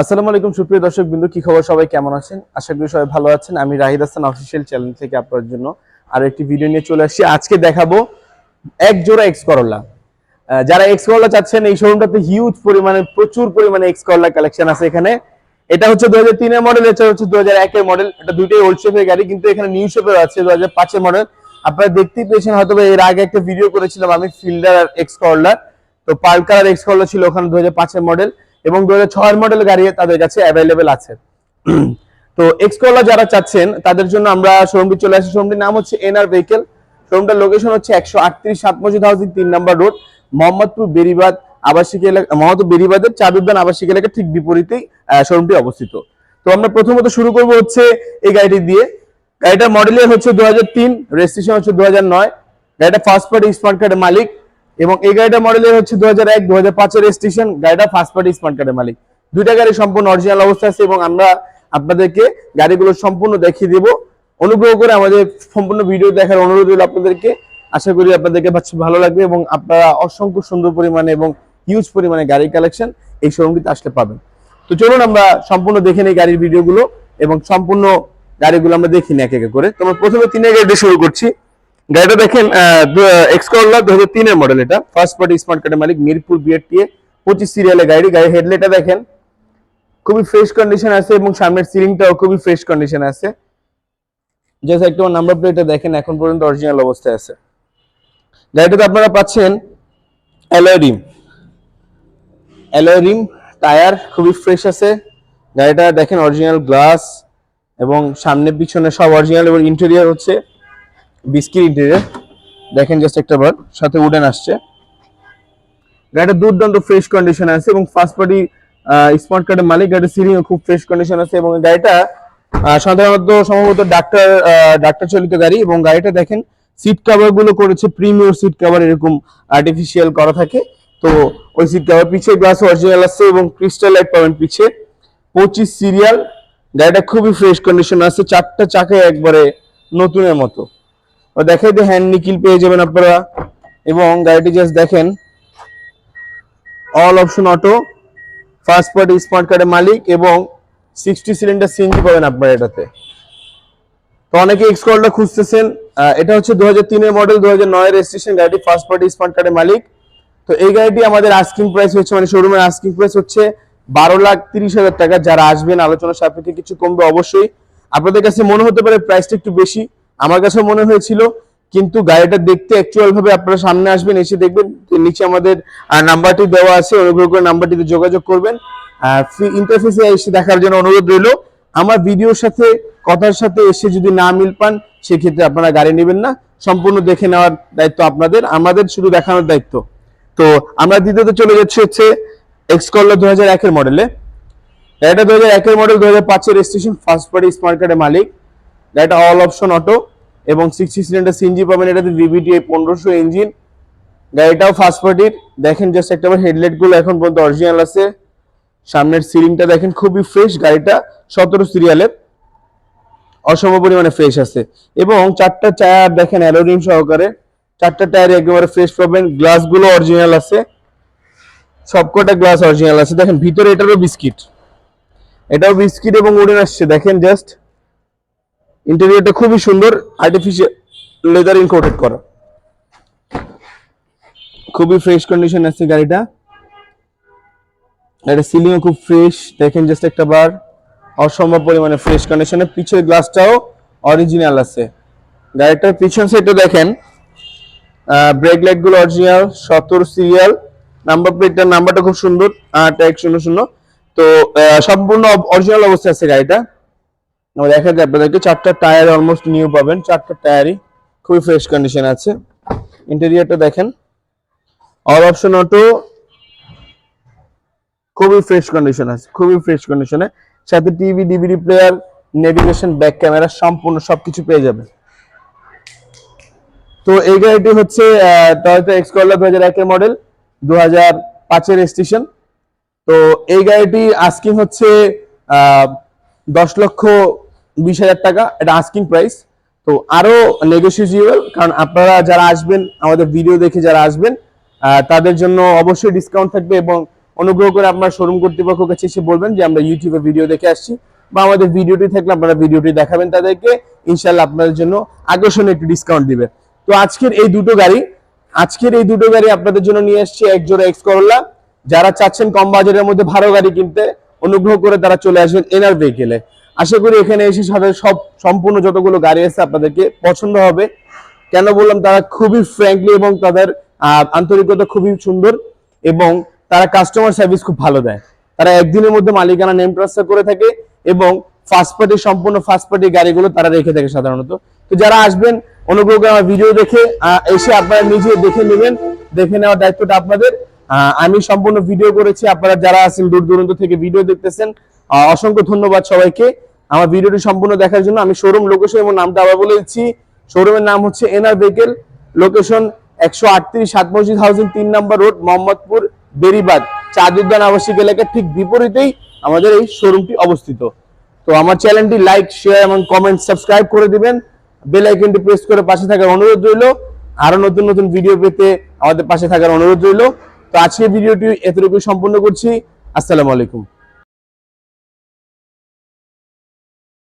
আসসালামু আলাইকুম, সুপ্রিয় দর্শক বিন্দু কি খবর? সবাই কেমন আছেন? আশা করি সবাই ভালো আছেন। আমি রাহিদ হাসান অফিসিয়াল চ্যানেল থেকে আপনার জন্য আর একটি ভিডিও নিয়ে চলে আসছি। আজকে দেখাবো এক জোড়া এক্স করলা যারা এক্স করলা চাচ্ছেন, এই শোরুমটাতে হিউজ পরিমাণে, প্রচুর পরিমাণে এক্স করলা কালেকশন আছে এখানে। এটা হচ্ছে দু হাজার তিনের মডেল এটা হচ্ছে দু হাজার একের মডেল এটা দুইটাই ওল্ড শেপের গাড়ি, কিন্তু এখানে নিউ শেপের আছে দু হাজার পাঁচের মডেল আপনারা দেখতেই পেয়েছেন হয়তো এর আগে একটা ভিডিও করেছিলাম আমি ফিল্ডার আর এক্স করলার তো পার্ল কালার এক্স করলা ছিল ওখানে দু হাজার পাঁচের মডেল এবং দু হাজার ছয় মডেল গাড়ি তাদের কাছে অ্যাভেলেবেল আছে। তো এক্স করলা যারা চাচ্ছেন, তাদের জন্য আমরা শোরুমটি চলে আসি। শোরুমটির নাম হচ্ছে এনআর ভেহিকেল শোরুমটার লোকেশন হচ্ছে একশো আটত্রিশ সাত মসজিদ হাউসিং তিন নম্বর রোড মোহাম্মদপুর বেরিবাদ আবাসিক এলাকা মোহাম্মদপুর বেরিবাদের চাঁদ উদ্যান আবাসিক এলাকা ঠিক বিপরীতেই শোরুমটি অবস্থিত। তো আমরা প্রথমত শুরু করব হচ্ছে এই গাড়িটি দিয়ে। গাড়িটার মডেলের হচ্ছে দু হাজার তিন রেজিস্ট্রেশন হচ্ছে দু হাজার নয়। গাড়িটা ফার্স্ট পার্টি স্মার্ট কার্ডের মালিক। এবং এই গাড়িটা মডেলের হচ্ছে দু হাজার এক দু হাজার পাঁচের রেজিস্ট্রেশন গাড়িটা ফার্স্ট পার্টি স্মার্ট কার্ডের মালিক। দুইটা গাড়ি সম্পূর্ণ অরিজিনাল অবস্থা আছে এবং আমরা আপনাদেরকে গাড়িগুলো সম্পূর্ণ দেখিয়ে দেব। অনুগ্রহ করে আমাদের সম্পূর্ণ ভিডিও দেখার অনুরোধ রইল আপনাদেরকে। আশা করি আপনাদেরকে ভালো- লাগবে এবং আপনারা অসংখ্য সুন্দর পরিমাণে এবং হিউজ পরিমাণে গাড়ি কালেকশন এই শোরুমটিতে আসলে পাবেন। তো চলুন আমরা সম্পূর্ণ দেখে নিই গাড়ির ভিডিওগুলো এবং সম্পূর্ণ গাড়িগুলো আমরা দেখি না এক এক করে। তোমরা প্রথমে তিনের গাড়ি দিয়ে শুরু করছি। গাড়িটা দেখেন এক্স দু হাজার তিনের মডেল এটা। ফার্স্ট পার্টি স্মার্ট কার্ডের মালিক মিরপুর বিআরটিএ পঁচিশ সিরিয়ালের গাড়ি গাড়ির হেডলাইটটা দেখেন। খুবই ফ্রেশ কন্ডিশন আছে এবং সামনের সিলিংটাও খুবই ফ্রেশ কন্ডিশন আছে। জাস্ট একটু নাম্বার প্লেটটা দেখেন, এখন পর্যন্ত অরিজিনাল অবস্থায় আছে। গাড়িটাতে আপনারা পাচ্ছেন alloy rim alloy rim tyre খুবই ফ্রেশ আছে। গাড়িটা দেখেন অরিজিনাল গ্লাস এবং সামনে পিছনে সব অরিজিনাল এবং ইন্টেরিয়ার হচ্ছে। বিস্কিট ইন্টেরিয়র দেখেন জাস্ট একটা বার, সাথে উডেন আসছে। গাড়িটা দুর্দান্ত ফ্রেশ কন্ডিশন আছে এবং ফার্স্ট পার্টি স্মার্ট কার্ডের মালিক গাড়ির সিলিং খুব ফ্রেশ কন্ডিশন আছে এবং গাড়িটা সাধারণত সম্ভবত ডাক্তার ডাক্তার চালিত গাড়ি এবং গাড়িটা দেখেন সিট কভারগুলো করেছে প্রিমিয়ার সিট কাভার এরকম আর্টিফিশিয়াল করা থাকে। তো ওই সিট কাভার পিছে গ্লাস অরিজিনাল আছে এবং ক্রিস্টাল লাইট পাবেন পিছে। পঁচিশ সিরিয়াল গাড়িটা খুবই ফ্রেশ কন্ডিশন আছে, চারটা চাকে একবারে নতুনের মতো। দেখাই দিয়ে হ্যান্ড নিকিল পেয়ে যাবেন আপনারা। এবং গাড়িটি জাস্ট দেখেন। All option auto first party smart কার্ডের মালিক এবং সিক্সটি সিলিন্ডার সিএনজি পাবেন আপনারা এটাতে। তো অনেকে এক্স কলটা খুঁজতেছেন। এটা হচ্ছে দু হাজার তিনের মডেল দু হাজার নয় রেজিস্ট্রেশন গাড়িটি ফার্স্ট পার্টি স্মার্ট কার্ডের মালিক। তো এই গাড়িটি আমাদের আস্কিং প্রাইস হচ্ছে মানে শোরুমের আস্কিং প্রাইস হচ্ছে বারো লাখ তিরিশ হাজার টাকা। যারা আসবেন, আলোচনা সাপেক্ষে কিছু কমবে অবশ্যই। আপনাদের কাছে মনে হতে পারে প্রাইসটা একটু বেশি। আমার কাছে মনে হয়েছিল, কিন্তু গাড়িটা দেখতে অ্যাকচুয়াল ভাবে আপনারা সামনে আসবেন, এসে দেখবেন নিচে আমাদের নাম্বারটি দেওয়া আছে, অনুগ্রহ করে নাম্বারটিতে যোগাযোগ করবেন। ইন্টারফেসে এসে দেখার জন্য অনুরোধ রইল। আমার ভিডিওর সাথে, কথার সাথে এসে যদি না মিল পান, সেক্ষেত্রে আপনারা গাড়ি নেবেন না। সম্পূর্ণ দেখে নেওয়ার দায়িত্ব আপনাদের, আমাদের শুধু দেখানোর দায়িত্ব। তো আমরা দ্বিতীয়তে চলে যাচ্ছি হচ্ছে এক্স করলা দু হাজার একের মডেলে গাড়িটা দু হাজার একের মডেল দু হাজার পাঁচের রেজিস্ট্রেশন ফার্স্ট পার্টি স্মার্ট কার্ডের মালিক। গাড়িটা অল অপশন অটো এবং সিক্সটি সিলিন্ডার সিএনজি পাবেন। এটাতে ভিভিটি পনেরোশো ইঞ্জিন গাড়িটাও ফার্স্ট পার্টির দেখেন জাস্ট একটা হেডলাইটগুলো এখন পর্যন্ত অরিজিনাল আছে। সামনের সিলিংটা দেখেন, খুবই ফ্রেশ গাড়িটা, সতেরো সিরিয়ালের অসম পরিমাণে ফ্রেশ আছে। এবং চারটা টায়ার দেখেন অ্যালোরিম সহকারে। চারটা টায়ার একেবারে ফ্রেশ পাবেন। গ্লাসগুলো অরিজিনাল আছে। সবকটা গ্লাস অরিজিনাল আছে। দেখেন, ভিতরে এটারও বিস্কিট এটাও বিস্কিট এবং উড়ে আসছে। দেখেন জাস্ট ইন্টেরিয়রটা খুবই সুন্দর আর্টিফিশিয়াল লেদার ইনকোটেড করা। খুবই ফ্রেশ কন্ডিশন আছে গাড়িটা। এটা সিলিংও খুব ফ্রেশ দেখেন জাস্ট একটা বার। অসম্ভব পরিমাণে ফ্রেশ কন্ডিশনে পিছের গ্লাসটাও অরিজিনাল আছে। গাড়িটার পিছন সাইডে দেখেন ব্রেক লাইটগুলো অরিজিনাল সতেরো সিরিয়াল নাম্বার প্লেটটার নাম্বারটা খুব সুন্দর, আট এক শূন্য শূন্য। তো সম্পূর্ণ অরিজিনাল অবস্থায় আছে গাড়িটা। আমরা দেখা যায় আপনাদেরকে চারটা টায়ার অলমোস্ট নিউ পাবেন। চারটা টায়ারই খুবই ফ্রেশ কন্ডিশন আছে। ইন্টেরিয়রটা দেখেন। অল অপশন অটো খুবই ফ্রেশ কন্ডিশন আছে। খুবই ফ্রেশ কন্ডিশনে সাথে TV DVD player navigation back camera সম্পূর্ণ সবকিছু পেয়ে যাবেন। তো এই গাড়িটি হচ্ছে টয়োটা এক্স করলা দু হাজার একের মডেল দু হাজার পাঁচের স্টেশন তো এই গাড়িটি আস্কিং হচ্ছে দশ লক্ষ বিশ হাজার টাকা, এটা আস্কিং প্রাইস তো আরও নেগোসিয়েবল কারণ আপনারা যারা আসবেন, আমাদের ভিডিও দেখে যারা আসবেন তাদের জন্য অবশ্যই ডিসকাউন্ট থাকবে এবং অনুগ্রহ করে আপনার শোরুম কর্তৃপক্ষ কাছে এসে বলবেন যে আমরা ইউটিউবে ভিডিও দেখে আসছি বা আমাদের ভিডিওটি থাকলে আপনারা ভিডিওটি দেখাবেন তাদেরকে। ইনশাল্লাহ আপনাদের জন্য আকর্ষণীয় একটি ডিসকাউন্ট দিবে। তো আজকের এই দুটো গাড়ি, আজকের এই দুটো গাড়ি আপনাদের জন্য নিয়ে আসছি এক জোড়া এক্স করলা যারা চাচ্ছেন কম বাজারের মধ্যে ভালো গাড়ি কিনতে, অনুগ্রহ করে তারা চলে আসবেন এনার ভেহিকেলে আশা করি এখানে এসে সাথে সব সম্পূর্ণ যতগুলো গাড়ি আছে আপনাদেরকে পছন্দ হবে। কেন বললাম, তারা খুবই ফ্র্যাঙ্কলি এবং তাদের আন্তরিকতা খুবই সুন্দর এবং তারা কাস্টমার সার্ভিস খুব ভালো দেয়। তারা একদিনের মধ্যে মালিকানা নেম ট্রান্সফার করে থাকে এবং ফার্স্ট পার্টি সম্পূর্ণ ফার্স্ট পার্টি গাড়িগুলো তারা রেখে থাকে সাধারণত। তো যারা আসবেন, অনুগ্রহ করে আমার ভিডিও দেখে এসে আপনারা নিজে দেখে নেবেন, দেখে নেওয়ার দায়িত্বটা আপনাদের। আমি সম্পূর্ণ ভিডিও করেছি, আপনারা যারা আছেন দূর দূরান্ত থেকে ভিডিও দেখতেছেন অসংখ্য ধন্যবাদ সবাইকে। আমার ভিডিওটি সম্পূর্ণ দেখার জন্য আমি শোরুম লোকেশন এবং নামটা আবার বলে দিচ্ছি। শোরুমের নাম হচ্ছে এনআর ভেহিকেল লোকেশন একশো আটত্রিশ সাত মসজিদ হাউজিং তিন নম্বর রোড মোহাম্মদপুর, বেরিবাদ, চাঁদ উদ্যান আবাসিক এলাকার ঠিক বিপরীতেই আমাদের এই শোরুমটি অবস্থিত। তো আমার চ্যানেলটি লাইক শেয়ার এবং কমেন্ট সাবস্ক্রাইব করে দিবেন। বেল আইকনটি প্রেস করে পাশে থাকার অনুরোধ রইল। আরও নতুন নতুন ভিডিও পেতে আমাদের পাশে থাকার অনুরোধ রইল। তো আজকে ভিডিওটি এতটুকু সম্পূর্ণ করছি। আসসালামু আলাইকুম।